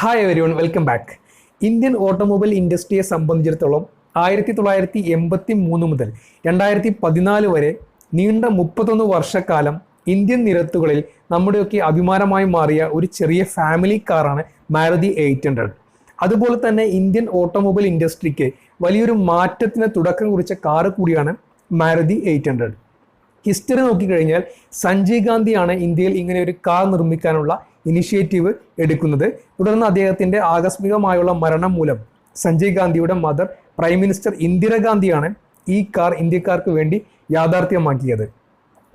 Hi everyone welcome back Indian automobile ഇൻഡസ്ട്രിയെ സംബന്ധിച്ചിടത്തോളം ആയിരത്തി തൊള്ളായിരത്തി എൺപത്തി മൂന്ന് മുതൽ രണ്ടായിരത്തി പതിനാല് വരെ നീണ്ട മുപ്പത്തൊന്ന് വർഷക്കാലം ഇന്ത്യൻ നിരത്തുകളിൽ നമ്മുടെയൊക്കെ അഭിമാനമായി മാറിയ ഒരു ചെറിയ ഫാമിലി കാറാണ് മാരുതി എയ്റ്റ് ഹൺഡ്രഡ് അതുപോലെ തന്നെ ഇന്ത്യൻ ഓട്ടോമൊബൈൽ ഇൻഡസ്ട്രിക്ക് വലിയൊരു മാറ്റത്തിന് തുടക്കം കുറിച്ച കാറ് കൂടിയാണ് മാരുതി എയ്റ്റ് ഹൺഡ്രഡ് ഹിസ്റ്ററി നോക്കിക്കഴിഞ്ഞാൽ സഞ്ജയ് ഗാന്ധിയാണ് ഇന്ത്യയിൽ ഇങ്ങനെ ഒരു കാർ നിർമ്മിക്കാനുള്ള ഇനിഷ്യേറ്റീവ് എടുക്കുന്നത്. തുടർന്ന് അദ്ദേഹത്തിന്റെ ആകസ്മികമായുള്ള മരണം മൂലം സഞ്ജയ് ഗാന്ധിയുടെ മദർ പ്രൈം മിനിസ്റ്റർ ഇന്ദിരാഗാന്ധിയാണ് ഈ കാർ ഇന്ത്യക്കാർക്ക് വേണ്ടി യാഥാർത്ഥ്യമാക്കിയത്.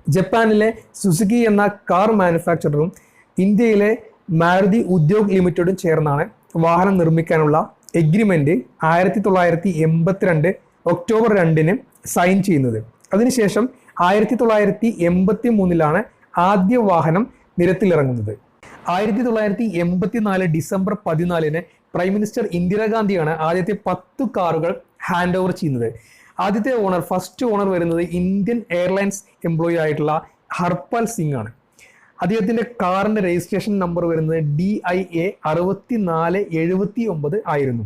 ജപ്പാനിലെ സുസുക്കി എന്ന കാർ മാനുഫാക്ചററും ഇന്ത്യയിലെ മാരുതി ഉദ്യോഗ് ലിമിറ്റഡും ചേർന്നാണ് വാഹനം നിർമ്മിക്കാനുള്ള എഗ്രിമെന്റ് ആയിരത്തി തൊള്ളായിരത്തി എൺപത്തിരണ്ട് ഒക്ടോബർ രണ്ടിന് സൈൻ ചെയ്യുന്നത്. അതിനുശേഷം ആയിരത്തി തൊള്ളായിരത്തി എൺപത്തി മൂന്നിലാണ് ആദ്യ വാഹനം നിരത്തിലിറങ്ങുന്നത്. ആയിരത്തി തൊള്ളായിരത്തി എൺപത്തിനാല് ഡിസംബർ പതിനാലിന് പ്രൈം മിനിസ്റ്റർ ഇന്ദിരാഗാന്ധിയാണ് ആദ്യത്തെ പത്ത് കാറുകൾ ഹാൻഡ് ഓവർ ചെയ്യുന്നത്. ആദ്യത്തെ ഓണർ ഫസ്റ്റ് ഓണർ വരുന്നത് ഇന്ത്യൻ എയർലൈൻസ് എംപ്ലോയി ആയിട്ടുള്ള ഹർപാൽ സിംഗ് ആണ് അദ്ദേഹത്തിന്റെ കാറിന്റെ രജിസ്ട്രേഷൻ നമ്പർ വരുന്നത് ഡി ഐ എ അറുപത്തി നാല് എഴുപത്തി ഒമ്പത് ആയിരുന്നു.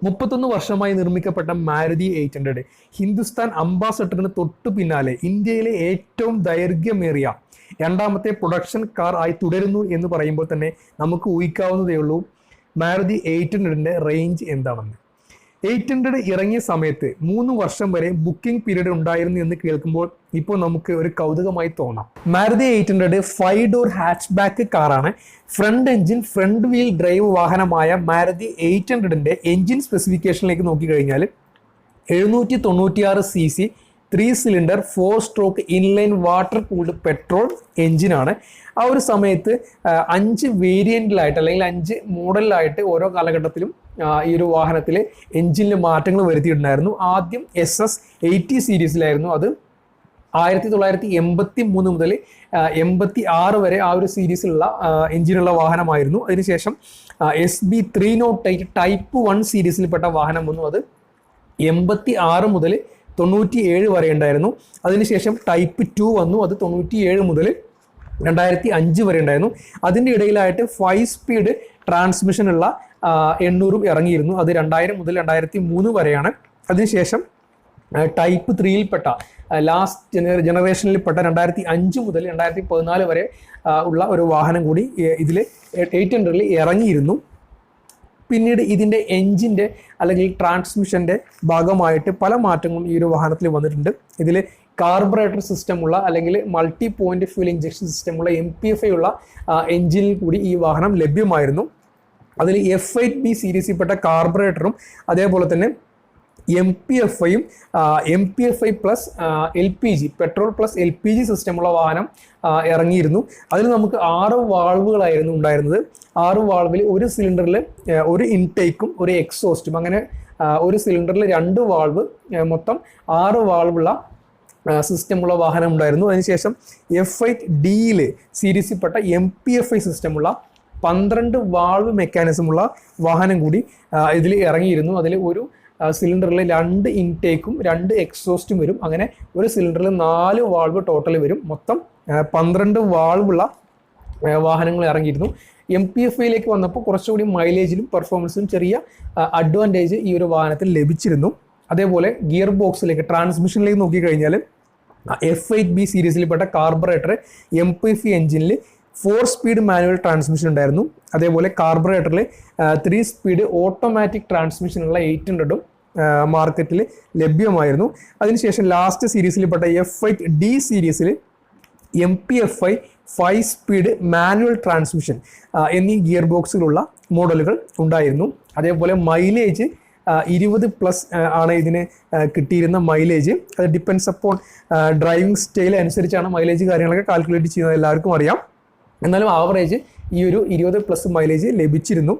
മുപ്പത്തൊന്ന് വർഷമായി നിർമ്മിക്കപ്പെട്ട മാരുതി എയ്റ്റ് ഹൺഡ്രഡ് ഹിന്ദുസ്ഥാൻ അംബാസഡറിന് തൊട്ടു പിന്നാലെ ഇന്ത്യയിലെ ഏറ്റവും ദൈർഘ്യമേറിയ രണ്ടാമത്തെ പ്രൊഡക്ഷൻ കാർ ആയി തുടരുന്നു എന്ന് പറയുമ്പോൾ തന്നെ നമുക്ക് ഊഹിക്കാവുന്നതേ ഉള്ളൂ. മാരുതി എയ്റ്റ് ഹൺഡ്രഡിന്റെ റേഞ്ച് എന്താണെന്ന്. എയ്റ്റ് ഹൺഡ്രഡ് ഇറങ്ങിയ സമയത്ത് മൂന്ന് വർഷം വരെ ബുക്കിംഗ് പീരീഡ് ഉണ്ടായിരുന്നു എന്ന് കേൾക്കുമ്പോൾ ഇപ്പോൾ നമുക്ക് ഒരു കൗതുകമായി തോന്നാം. Maruti eight hundred five door hatchback കാറാണ് front engine front wheel drive വാഹനമായ Maruti eight ഹൺഡ്രഡിന്റെ എഞ്ചിൻ സ്പെസിഫിക്കേഷനിലേക്ക് നോക്കിക്കഴിഞ്ഞാൽ എഴുന്നൂറ്റി തൊണ്ണൂറ്റിയാറ് C C three cylinder four stroke inline water cooled petrol എഞ്ചിനാണ് ആ ഒരു സമയത്ത് അഞ്ച് വേരിയന്റിലായിട്ട് അല്ലെങ്കിൽ അഞ്ച് മോഡലിലായിട്ട് ഓരോ കാലഘട്ടത്തിലും ഈ ഒരു വാഹനത്തിലെ എഞ്ചിനിൽ മാറ്റങ്ങൾ വരുത്തിയിട്ടുണ്ടായിരുന്നു. ആദ്യം എസ് എസ് എയ്റ്റി സീരീസിലായിരുന്നു അത്. ആയിരത്തി തൊള്ളായിരത്തി എൺപത്തി മൂന്ന് മുതൽ എൺപത്തി ആറ് വരെ ആ ഒരു സീരീസിലുള്ള എഞ്ചിനുള്ള വാഹനമായിരുന്നു. അതിനുശേഷം S B three not type one സീരീസിൽപ്പെട്ട വാഹനം വന്നു അത്. എൺപത്തി ആറ് മുതൽ തൊണ്ണൂറ്റി ഏഴ് വരെ ഉണ്ടായിരുന്നു. അതിനുശേഷം ടൈപ്പ് ടു വന്നു. അത് തൊണ്ണൂറ്റി ഏഴ് മുതൽ രണ്ടായിരത്തി അഞ്ച് വരെ ഉണ്ടായിരുന്നു. അതിന്റെ ഇടയിലായിട്ട് ഫൈവ് സ്പീഡ് ട്രാൻസ്മിഷൻ ഉള്ള എണ്ണൂറും ഇറങ്ങിയിരുന്നു. അത് രണ്ടായിരം മുതൽ രണ്ടായിരത്തി മൂന്ന് വരെയാണ്. അതിനുശേഷം ടൈപ്പ് ത്രീയിൽപ്പെട്ട ലാസ്റ്റ് ജന ജനറേഷനിൽപ്പെട്ട രണ്ടായിരത്തി അഞ്ച് മുതൽ രണ്ടായിരത്തി പതിനാല് വരെ ഉള്ള ഒരു വാഹനം കൂടി ഇതിൽ എയ്റ്റ് ഹൺഡ്രഡിൽ ഇറങ്ങിയിരുന്നു. പിന്നീട് ഇതിന്റെ എൻജിന്റെ അല്ലെങ്കിൽ ട്രാൻസ്മിഷന്റെ ഭാഗമായിട്ട് പല മാറ്റങ്ങളും ഈ ഒരു വാഹനത്തിൽ വന്നിട്ടുണ്ട്. ഇതിൽ കാർബറേറ്റർ സിസ്റ്റമുള്ള അല്ലെങ്കിൽ മൾട്ടി പോയിന്റ് ഫ്യൂൽ ഇഞ്ചക്ഷൻ സിസ്റ്റമുള്ള എം പി എഫ് ഉള്ള എഞ്ചിനിൽ കൂടി ഈ വാഹനം ലഭ്യമായിരുന്നു. അതിൽ എഫ് എയ്റ്റ് ബി സീരീസിൽപ്പെട്ട കാർബറേറ്ററും അതേപോലെ തന്നെ എം പി എഫ് ഐയും M P F I plus L P G petrol plus L P G സിസ്റ്റമുള്ള വാഹനം ഇറങ്ങിയിരുന്നു. അതിൽ നമുക്ക് ആറ് വാൾവുകളായിരുന്നു ഉണ്ടായിരുന്നത്. ആറ് വാൾവിൽ ഒരു സിലിണ്ടറിൽ ഒരു ഇൻടേക്കും ഒരു എക്സോസ്റ്റും അങ്ങനെ ഒരു സിലിണ്ടറിൽ രണ്ട് വാൾവ് മൊത്തം ആറ് വാൾവുള്ള സിസ്റ്റമുള്ള വാഹനം ഉണ്ടായിരുന്നു. അതിനുശേഷം എഫ് ഐ ഡിയിൽ സീരീസിൽപ്പെട്ട എം പി എഫ് ഐ സിസ്റ്റമുള്ള പന്ത്രണ്ട് വാൾവ് മെക്കാനിസമുള്ള വാഹനം കൂടി ഇതിൽ ഇറങ്ങിയിരുന്നു. അതിൽ ഒരു സിലിണ്ടറിൽ രണ്ട് ഇൻടേക്കും രണ്ട് എക്സോസ്റ്റും വരും. അങ്ങനെ ഒരു സിലിണ്ടറിൽ നാല് വാൾവ് ടോട്ടൽ വരും. മൊത്തം പന്ത്രണ്ട് വാൾവുള്ള വാഹനങ്ങൾ ഇറങ്ങിയിരുന്നു. എം പി എഫ് ഐയിലേക്ക് വന്നപ്പോൾ കുറച്ചുകൂടി മൈലേജിലും പെർഫോമൻസിലും ചെറിയ അഡ്വാന്റേജ് ഈ ഒരു വാഹനത്തിൽ ലഭിച്ചിരുന്നു. അതേപോലെ ഗിയർ ബോക്സിലേക്ക് ട്രാൻസ്മിഷനിലേക്ക് നോക്കിക്കഴിഞ്ഞാൽ എഫ് എയ്റ്റ് ബി സീരീസിൽപ്പെട്ട കാർബറേറ്റർ എം പി എഫ് എഞ്ചിനിൽ ഫോർ സ്പീഡ് മാനുവൽ ട്രാൻസ്മിഷൻ ഉണ്ടായിരുന്നു. അതേപോലെ കാർബറേറ്ററിൽ ത്രീ സ്പീഡ് ഓട്ടോമാറ്റിക് ട്രാൻസ്മിഷനുള്ള എയ്റ്റ് ഹൺഡ്രഡും മാർക്കറ്റിൽ ലഭ്യമായിരുന്നു. അതിനുശേഷം ലാസ്റ്റ് സീരീസിൽപ്പെട്ട എഫ് ഐ ഡി സീരീസിൽ M P F I five speed manual transmission എന്നീ ഗിയർ ബോക്സിലുള്ള മോഡലുകൾ ഉണ്ടായിരുന്നു. അതേപോലെ മൈലേജ് ഇരുപത് പ്ലസ് ആണ് ഇതിന് കിട്ടിയിരുന്ന മൈലേജ്. അത് ഡിപ്പെൻസ് അപ്പോൺ ഡ്രൈവിംഗ് സ്റ്റൈൽ അനുസരിച്ചാണ് മൈലേജ് കാര്യങ്ങളൊക്കെ കാൽക്കുലേറ്റ് ചെയ്യുന്നത് എല്ലാവർക്കും അറിയാം. എന്നാലും ആവറേജ് ഈ ഒരു ഇരുപത് പ്ലസ് മൈലേജ് ലഭിച്ചിരുന്നു.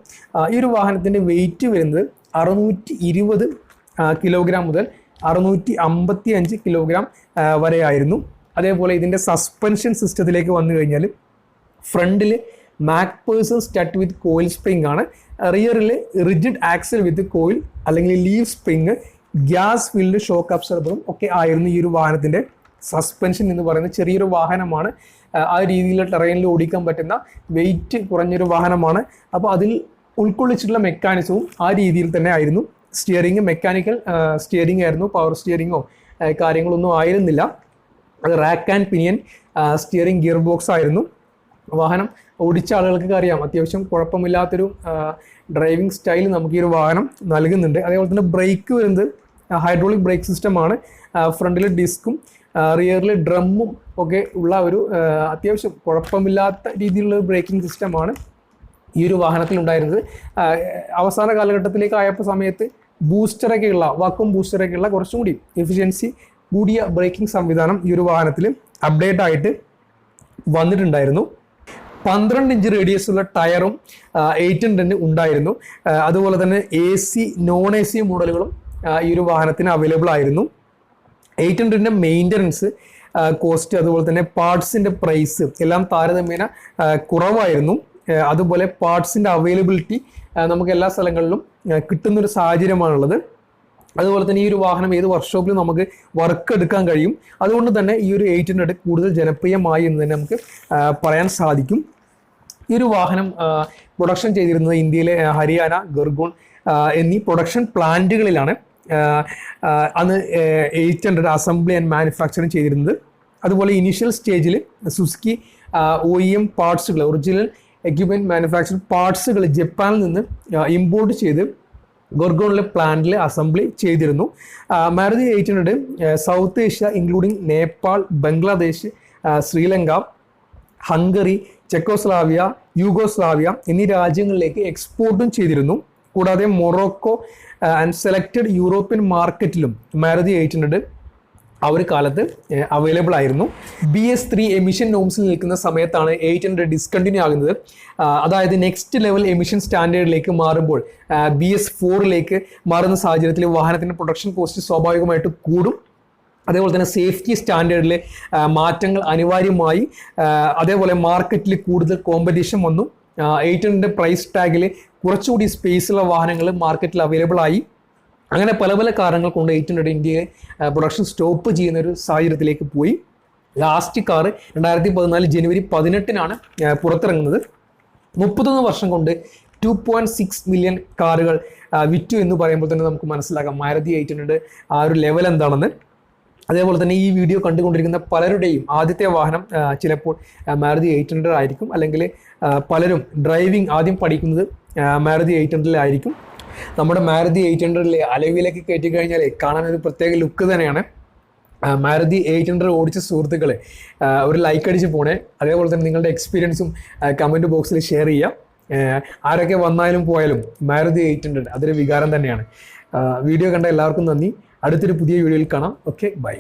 ഈ ഒരു വാഹനത്തിന്റെ വെയിറ്റ് വരുന്നത് അറുന്നൂറ്റി ഇരുപത് കിലോഗ്രാം മുതൽ അറുന്നൂറ്റി അമ്പത്തി അഞ്ച് കിലോഗ്രാം വരെയായിരുന്നു അതേപോലെ ഇതിന്റെ സസ്പെൻഷൻ സിസ്റ്റത്തിലേക്ക് വന്നു കഴിഞ്ഞാൽ ഫ്രണ്ടിൽ MacPherson strut with coil spring ആണ്. റിയറിൽ റിജിഡ് ആക്സൽ വിത്ത് കോയിൽ അല്ലെങ്കിൽ leaf spring gas filled shock അബ്സർബറും ഒക്കെ ആയിരുന്നു ഈ ഒരു വാഹനത്തിന്റെ സസ്പെൻഷൻ എന്ന് പറയുന്ന ചെറിയൊരു വാഹനമാണ്. ആ, രീതിയിൽ ടെറൈനിൽ ഓടിക്കാൻ പറ്റുന്ന വെയിറ്റ് കുറഞ്ഞൊരു വാഹനമാണ്. അപ്പോൾ അതിൽ ഉൾക്കൊള്ളിച്ചിട്ടുള്ള മെക്കാനിസവും ആ രീതിയിൽ തന്നെ ആയിരുന്നു. സ്റ്റിയറിംഗ് മെക്കാനിക്കൽ സ്റ്റിയറിംഗ് ആയിരുന്നു. പവർ സ്റ്റിയറിങ്ങോ കാര്യങ്ങളൊന്നും ആയിരുന്നില്ല. അത് rack and pinion steering gear box ആയിരുന്നു. വാഹനം ഓടിച്ച ആളുകൾക്ക് അറിയാം. അത്യാവശ്യം കുഴപ്പമില്ലാത്തൊരു ഡ്രൈവിംഗ് സ്റ്റൈൽ നമുക്ക് ഈ ഒരു വാഹനം നൽകുന്നുണ്ട്. അതേപോലെ തന്നെ ബ്രേക്ക് വരുന്നത് ഹൈഡ്രോളിക് ബ്രേക്ക് സിസ്റ്റമാണ് ഫ്രണ്ടിലെ ഡിസ്കും റിയറിൽ ഡ്രമ്മും ഒക്കെ ഉള്ള ഒരു അത്യാവശ്യം കുഴപ്പമില്ലാത്ത രീതിയിലുള്ള ബ്രേക്കിംഗ് സിസ്റ്റമാണ് ഈ ഒരു വാഹനത്തിൽ ഉണ്ടായിരുന്നത് അവസാന കാലഘട്ടത്തിലേക്ക് ആയപ്പോൾ സമയത്ത് ബൂസ്റ്ററൊക്കെയുള്ള വക്കും ബൂസ്റ്ററൊക്കെയുള്ള കുറച്ചും കൂടി എഫിഷ്യൻസി കൂടിയ ബ്രേക്കിംഗ് സംവിധാനം ഈ ഒരു വാഹനത്തിൽ അപ്ഡേറ്റ് ആയിട്ട് വന്നിട്ടുണ്ടായിരുന്നു. പന്ത്രണ്ട് ഇഞ്ച് റേഡിയസ് ഉള്ള ടയറും എയ്റ്റ് ഹൺഡ്രഡിന് ഉണ്ടായിരുന്നു. അതുപോലെ തന്നെ A C non A C മോഡലുകളും ഈ ഒരു വാഹനത്തിന് അവൈലബിൾ ആയിരുന്നു. എയ്റ്റ് ഹൺഡ്രഡിന്റെ മെയിന്റനൻസ് കോസ്റ്റ് അതുപോലെ തന്നെ പാർട്സിന്റെ പ്രൈസ് എല്ലാം താരതമ്യേന കുറവായിരുന്നു. അതുപോലെ പാർട്സിന്റെ അവൈലബിലിറ്റി നമുക്ക് എല്ലാ സ്ഥലങ്ങളിലും കിട്ടുന്നൊരു സാഹചര്യമാണുള്ളത്. അതുപോലെ തന്നെ ഈ ഒരു വാഹനം ഏത് വർക്ക്ഷോപ്പിലും നമുക്ക് വർക്ക് എടുക്കാൻ കഴിയും. അതുകൊണ്ട് തന്നെ ഈ ഒരു എയ്റ്റ് ഹൺഡ്രഡ് കൂടുതൽ ജനപ്രിയമായി എന്ന് തന്നെ നമുക്ക് പറയാൻ സാധിക്കും. ഈ ഒരു വാഹനം പ്രൊഡക്ഷൻ ചെയ്തിരുന്നത് ഇന്ത്യയിലെ ഹരിയാന ഗർഗോൺ എന്നീ പ്രൊഡക്ഷൻ പ്ലാന്റുകളിലാണ് അന്ന് eight hundred assembly and manufacturing ചെയ്തിരുന്നത്. അതുപോലെ ഇനീഷ്യൽ സ്റ്റേജിൽ സുസ്കി ഒ ഇ എം പാർട്സുകൾ ഒറിജിനൽ എക്യുപ്മെന്റ് മാനുഫാക്ചർ പാർട്സുകൾ ജപ്പാനിൽ നിന്ന് ഇമ്പോർട്ട് ചെയ്ത് ഗോർഗോണിലെ പ്ലാന്റിൽ അസംബ്ലി ചെയ്തിരുന്നു. Maruti eight hundred South Asia including Nepal Bangladesh Sri Lanka Hungary Czechoslovakia Yugoslavia എന്നീ രാജ്യങ്ങളിലേക്ക് എക്സ്പോർട്ടും ചെയ്തിരുന്നു. കൂടാതെ മൊറോക്കോ ആൻഡ് സെലക്റ്റഡ് യൂറോപ്യൻ മാർക്കറ്റിലും മാരുതി എയ്റ്റ് ഹൺഡ്രഡ് ആ ഒരു കാലത്ത് അവൈലബിൾ ആയിരുന്നു. ബി എസ് ത്രീ എമിഷൻ നോംസിൽ നിൽക്കുന്ന സമയത്താണ് എയ്റ്റ് ഹൺഡ്രഡ് ഡിസ്കണ്ടിന്യൂ ആകുന്നത് അതായത് നെക്സ്റ്റ് ലെവൽ എമിഷൻ സ്റ്റാൻഡേർഡിലേക്ക് മാറുമ്പോൾ ബി എസ് ഫോറിലേക്ക് മാറുന്ന സാഹചര്യത്തിൽ വാഹനത്തിന്റെ പ്രൊഡക്ഷൻ കോസ്റ്റ് സ്വാഭാവികമായിട്ട് കൂടും. അതേപോലെ തന്നെ സേഫ്റ്റി സ്റ്റാൻഡേർഡിൽ മാറ്റങ്ങൾ അനിവാര്യമായി അതേപോലെ മാർക്കറ്റിൽ കൂടുതൽ കോമ്പറ്റീഷൻ വന്നു. എയ്റ്റ് ഹൺഡ്രഡ് പ്രൈസ് ടാഗിൽ കുറച്ചുകൂടി സ്പേസുള്ള വാഹനങ്ങൾ മാർക്കറ്റിൽ അവൈലബിൾ ആയി. അങ്ങനെ പല പല കാരണങ്ങൾ കൊണ്ട് എയ്റ്റ് ഹൺഡ്രഡ് ഇന്ത്യയെ പ്രൊഡക്ഷൻ സ്റ്റോപ്പ് ചെയ്യുന്ന ഒരു സാഹചര്യത്തിലേക്ക് പോയി. ലാസ്റ്റ് കാർ രണ്ടായിരത്തി പതിനാല് ജനുവരി പതിനെട്ടിനാണ് പുറത്തിറങ്ങുന്നത്. മുപ്പത്തൊന്ന് വർഷം കൊണ്ട് ടു പോയിന്റ് സിക്സ് മില്യൺ കാറുകൾ വിറ്റു എന്ന് പറയുമ്പോൾ തന്നെ നമുക്ക് മനസ്സിലാക്കാം. മാരുതി എയ്റ്റ് ഹൺഡ്രഡ് ആ ഒരു ലെവൽ എന്താണെന്ന്. അതേപോലെ തന്നെ ഈ വീഡിയോ കണ്ടുകൊണ്ടിരിക്കുന്ന പലരുടെയും ആദ്യത്തെ വാഹനം ചിലപ്പോൾ മാരുതി എയ്റ്റ് ഹൺഡ്രഡ് ആയിരിക്കും. അല്ലെങ്കിൽ പലരും ഡ്രൈവിംഗ് ആദ്യം പഠിക്കുന്നത് മാരുതി എയ്റ്റ് ഹൺഡ്രഡിലായിരിക്കും നമ്മുടെ മാരുതി എയ്റ്റ് ഹൺഡ്രഡിലെ അലവിലേക്ക് കയറ്റി കഴിഞ്ഞാൽ കാണാൻ ഒരു പ്രത്യേക ലുക്ക് തന്നെയാണ്. മാരുതി എയ്റ്റ് ഹൺഡ്രഡ് ഓടിച്ച സുഹൃത്തുക്കളെ ഒരു ലൈക്ക് അടിച്ച് പോണേ. അതേപോലെ തന്നെ നിങ്ങളുടെ എക്സ്പീരിയൻസും കമന്റ് ബോക്സിൽ ഷെയർ ചെയ്യാം. ആരൊക്കെ വന്നാലും പോയാലും മാരുതി എയ്റ്റ് ഹൺഡ്രഡ് അതൊരു വികാരം തന്നെയാണ്. വീഡിയോ കണ്ട എല്ലാവർക്കും നന്ദി. അടുത്തൊരു പുതിയ വീഡിയോയിൽ കാണാം. Okay bye